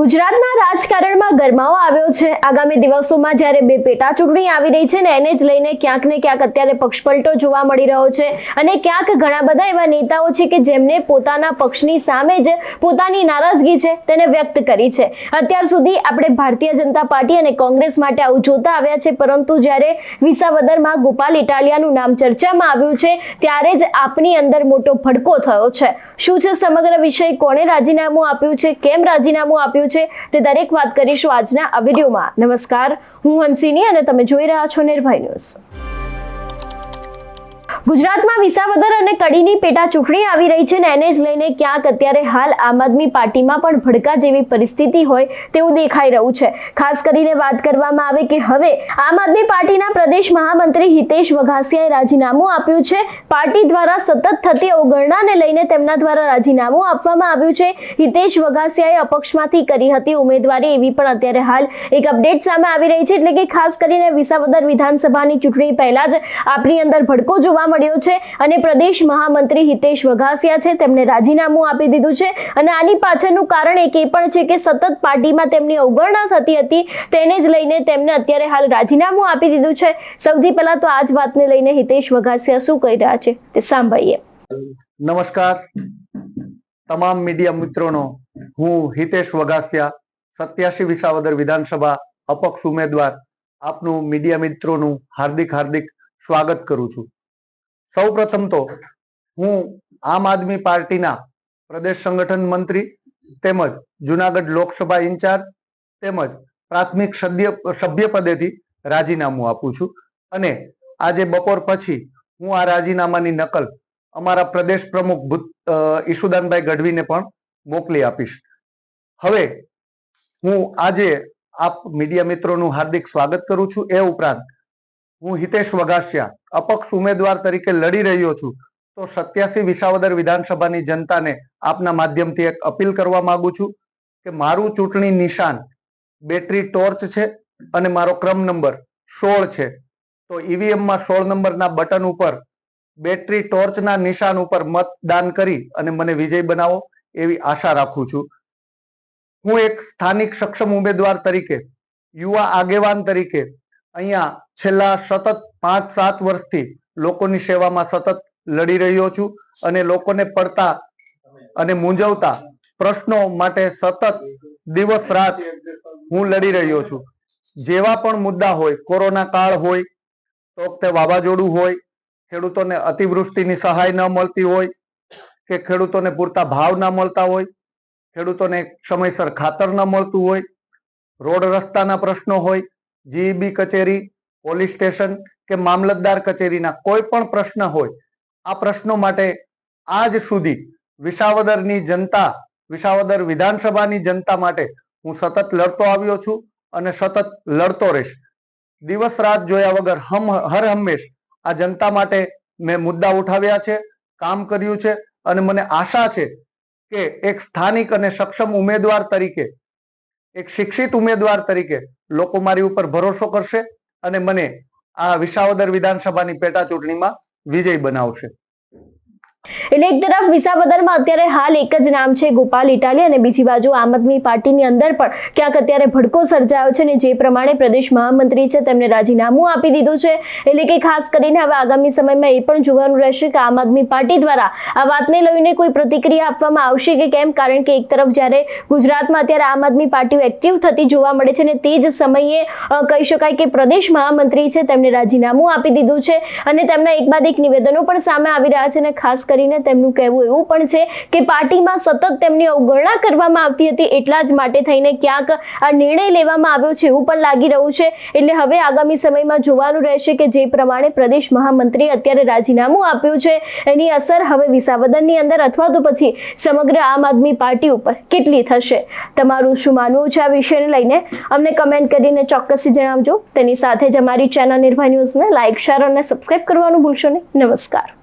ગુજરાતના રાજકારણમાં ગરમાવો આવ્યો છે. આગામી દિવસોમાં જ્યારે બે પેટા ચૂંટણી આવી રહી છે ને એને જ લઈને ક્યાંક ને ક્યાંક અત્યારે પક્ષપલટો જોવા મળી રહ્યો છે અને ક્યાંક ઘણા બધા એવા નેતાઓ છે કે જેમને પોતાના પક્ષની સામે જ પોતાની નારાજગી છે તેને વ્યક્ત કરી છે. અત્યાર સુધી આપણે ભારતીય જનતા પાર્ટી અને કોંગ્રેસ માટે આવું જોતા આવ્યા છે, પરંતુ જ્યારે વિસાવદરમાં ગોપાલ ઇટાલિયાનું નામ ચર્ચામાં આવ્યું છે, ત્યારે જ આપની અંદર મોટો ભડકો થયો છે. શું છે સમગ્ર વિષય? કોણે રાજીનામું આપ્યું છે? કેમ રાજીનામું આપ્યું છે. તે દરેક વાત કરીશું આજના આ વિડીયોમાં. નમસ્કાર. હું હંસિની અને તમે જોઈ રહ્યા છો નિર્ભય ન્યૂઝ. ગુજરાતમાં વિસાવદર અને કડીની પેટા ચૂંટણી આવી રહી છે ને એને જ લઈને ક્યાંક અત્યારે હાલ આમ આદમી પાર્ટીમાં પણ ભડકા જેવી પરિસ્થિતિ હોય તેવું દેખાઈ રહ્યું છે. ખાસ કરીને વાત કરવામાં આવે કે હવે આમ આદમી પાર્ટીના પ્રદેશ મહામંત્રી હિતેશ વઘાસિયાએ રાજીનામું આપ્યું છે. પાર્ટી દ્વારા સતત થતી અવગણનાને લઈને તેમના દ્વારા રાજીનામું આપવામાં આવ્યું છે. હિતેશ વઘાસિયાએ અપક્ષમાંથી કરી હતી ઉમેદવારી એવી પણ અત્યારે હાલ એક અપડેટ સામે આવી રહી છે. એટલે કે ખાસ કરીને વિસાવદર વિધાનસભાની ચૂંટણી પહેલા જ આપણી અંદર ભડકો જોવા મળ્યો છે અને પ્રદેશ મહામંત્રી હિતેશ વઘાસિયા છે, તેમને રાજીનામું આપી દીધું છે અને આની પાછળનું કારણ એક એ પણ છે કે સતત પાર્ટીમાં તેમની અવગણના થતી હતી, તેને જ લઈને તેમને અત્યારે હાલ રાજીનામું આપી દીધું છે. સૌથી પહેલા તો આ જ વાતને લઈને હિતેશ વઘાસિયા શું કહી રહ્યા છે તે સાંભળીએ. નમસ્કાર. તમામ મીડિયા મિત્રોનો, હું હિતેશ વઘાસિયા સત્યાસી વિસાવદર વિધાનસભા અપક્ષ ઉમેદવાર આપનું મીડિયા મિત્રોનું હાર્દિક હાર્દિક સ્વાગત કરું છું. સૌ પ્રથમ તો હું આમ આદમી પાર્ટીના પ્રદેશ સંગઠન મંત્રી તેમજ જુનાગઢ લોકસભા ઇન્ચાર્જ તેમજ પ્રાથમિક સભ્ય પદેથી રાજીનામું આપું છું. અને આજે બપોર પછી હું આ રાજીનામાની નકલ અમારા પ્રદેશ પ્રમુખ ઈશુદાનભાઈ ગઢવીને પણ મોકલી આપીશ. હવે હું આજે આપ મીડિયા મિત્રોનું હાર્દિક સ્વાગત કરું છું. એ ઉપરાંત હું હિતેશ વગાસિયા, અપક્ષ ઉમેદવાર તરીકે લડી રહ્યો છું. તો સત્યાસી વિસાવદર વિધાનસભાની જનતાને આપના માધ્યમથી એક અપીલ કરવા માંગુ છું કે મારું ચૂંટણી નિશાન બેટરી ટોર્ચ છે અને મારો ક્રમ નંબર સોળ છે. તો ઈવીએમમાં સોળ નંબરના બટન ઉપર બેટરી ટોર્ચના નિશાન ઉપર મતદાન કરી અને મને વિજય બનાવો એવી આશા રાખું છું. હું એક સ્થાનિક સક્ષમ ઉમેદવાર તરીકે, યુવા આગેવાન તરીકે અહીંયા છેલ્લા સતત પાંચ, સાત વર્ષથી લોકોની સેવામાં સતત લડી રહ્યો છું અને લોકોને પડતા અને મૂંઝવતા પ્રશ્નો માટે સતત દિવસ રાત હું લડી રહ્યો છું. જેવા પણ મુદ્દા હોય, કોરોના કાળ હોય તો વાવાઝોડું હોય, ખેડૂતોને અતિવૃષ્ટિની સહાય ન મળતી હોય, કે ખેડૂતોને પૂરતા ભાવ ના મળતા હોય, ખેડૂતોને સમયસર ખાતર ન મળતું હોય, રોડ રસ્તાના પ્રશ્નો હોય જીઈબી કચેરી, પોલીસ સ્ટેશન કે મામલતદાર કચેરીના કોઈ પણ પ્રશ્ન હોય, આ પ્રશ્નો માટે આજ સુધી વિસાવદરની જનતા, વિસાવદર વિધાનસભાની જનતા માટે હું સતત લડતો આવ્યો છું અને સતત લડતો રહીશ. દિવસ રાત જોયા વગર હમ, હર હંમેશ આ જનતા માટે મેં મુદ્દા ઉઠાવ્યા છે, કામ કર્યું છે અને મને આશા છે કે એક સ્થાનિક અને સક્ષમ ઉમેદવાર તરીકે એક શિક્ષિત ઉમેદવાર તરીકે લોકો મારી ઉપર ભરોસો કરશે અને મને આ વિસાવદર વિધાનસભાની પેટા ચૂંટણીમાં વિજય બનાવશે. એટલે એક તરફ વિસાવદરમાં અત્યારે હાલ એક જ નામ છે ગોપાલ ઇટાલી અને બીજી બાજુ આમ આદમી પાર્ટીની અંદર પણ ક્યાંક અત્યારે ભડકો સર્જાયો છે ને જે પ્રમાણે પ્રદેશ મહામંત્રી છે તેમને રાજીનામું આપી દીધું છે. એટલે કે ખાસ કરીને હવે આગામી સમયમાં એ પણ જોવાનું રહેશે કે આમ આદમી પાર્ટી દ્વારા આ વાતને લઈને કોઈ પ્રતિક્રિયા આપવામાં આવશે કે કેમ? કારણ કે એક તરફ જ્યારે ગુજરાતમાં અત્યારે આમ આદમી પાર્ટીઓ એક્ટિવ થતી જોવા મળે છે ને તે જ સમયે કહી શકાય કે પ્રદેશ મહામંત્રી છે તેમને રાજીનામું આપી દીધું છે અને તેમના એક બાદ એક નિવેદનો પણ સામે આવી રહ્યા છે અને ખાસ કરીને તેમનું કહેવું એવું પણ છે કે પાર્ટીમાં સતત તેમની અવગણના કરવામાં આવતી હતી એટલા જ માટે થઈને ક્યાંક આ નિર્ણય લેવામાં આવ્યો છે એવું પણ લાગી રહ્યું છે. એટલે હવે આગામી સમયમાં જોવાનું રહેશે કે જે પ્રમાણે પ્રદેશ મહામંત્રી અત્યારે રાજીનામું આપ્યું છે, એની અસર હવે વિસાવદનની અંદર અથવા તો પછી સમગ્ર આમ આદમી પાર્ટી ઉપર કેટલી થશે? તમારું શું માનવું છે આ વિષયને લઈને? અમને કમેન્ટ કરીને ચોક્કસથી જણાવજો. તેની સાથે જ અમારી ચેનલ નિર્ભય ન્યૂઝને લાઇક, શેર અને સબસ્ક્રાઇબ કરવાનું ભૂલશો નહીં. નમસ્કાર.